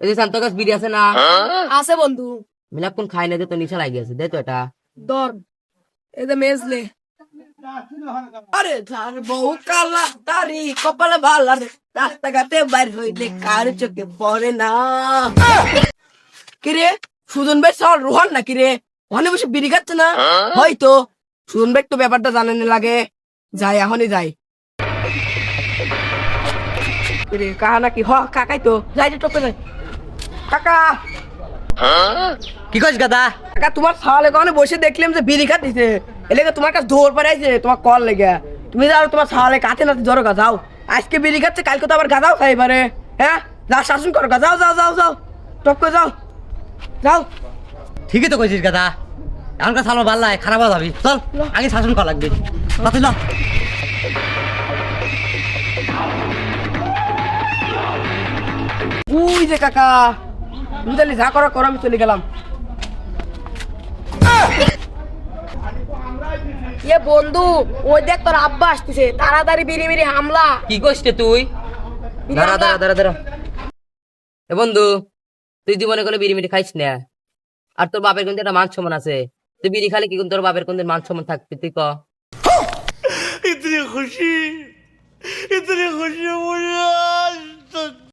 এই যে শান্ত গাছ বিড়ি আছে না? আছে বন্ধু। মিলাক্ষণ খাই না দে তো নিশা লাগি আছে দে তো এটা। ধর এতে মেজলে। আরে তার বউ কালা তারি কপালে ভালা রে। রাস্তাঘাটে বাইর হইলে কার চোখে পড়ে না? কিরে সুজন ভাই সর রোহন না কিরে ওখানে বসে বিড়ি খাচ্ছে না? হয়তো। সুজন ভাই তো ব্যাপারটা জানেন লাগে। যাই এখনই যাই। কাহা নাকি? হ কাকাই তো। যাই টপে যাই। কাকা। কি কইস গাদা? কাকা তোমার সালে কারণে বসে দেখলাম যে বিড়ি খাতিছে এলাকা তোমার কাছে ধর পড়ে আছে তোমার কল লেগে। তুমি যাও তোমার সালে কাতে নাতে জড়ো গা যাও। আজকে বিড়ি খাচ্ছে কালকে তো আবার গাদাও খাই পারে হ্যাঁ? যা শাসন করো যাও যাও যাও যাও। টপ করে যাও। যাও। ঠিকই তো কইছিস গাদা। এখনকার সালো ভালো লাগে খারাপ যাবি। চল আগে শাসন করা লাগবে। চল উই যে কাকা। তুমি যা করা করো আমি চলে গেলাম। এ বন্ধু ওই দেখ তোর আব্বা আসতেছে তাড়াতাড়ি বিড়ি বিড়ি হামলা। কি করছিস তুই? দাঁড়া দাঁড়া দাঁড়া এ বন্ধু তুই জীবনে কোনো বিড়ি মিড়ি খাইস না। আর তোর বাপের কিন্তু একটা মান সম্মান আছে। তুই বিড়ি খালি কি কিন্তু তোর বাপের কিন্তু মান সম্মান থাকবে? তুই ক। খুশি ইতনি খুশি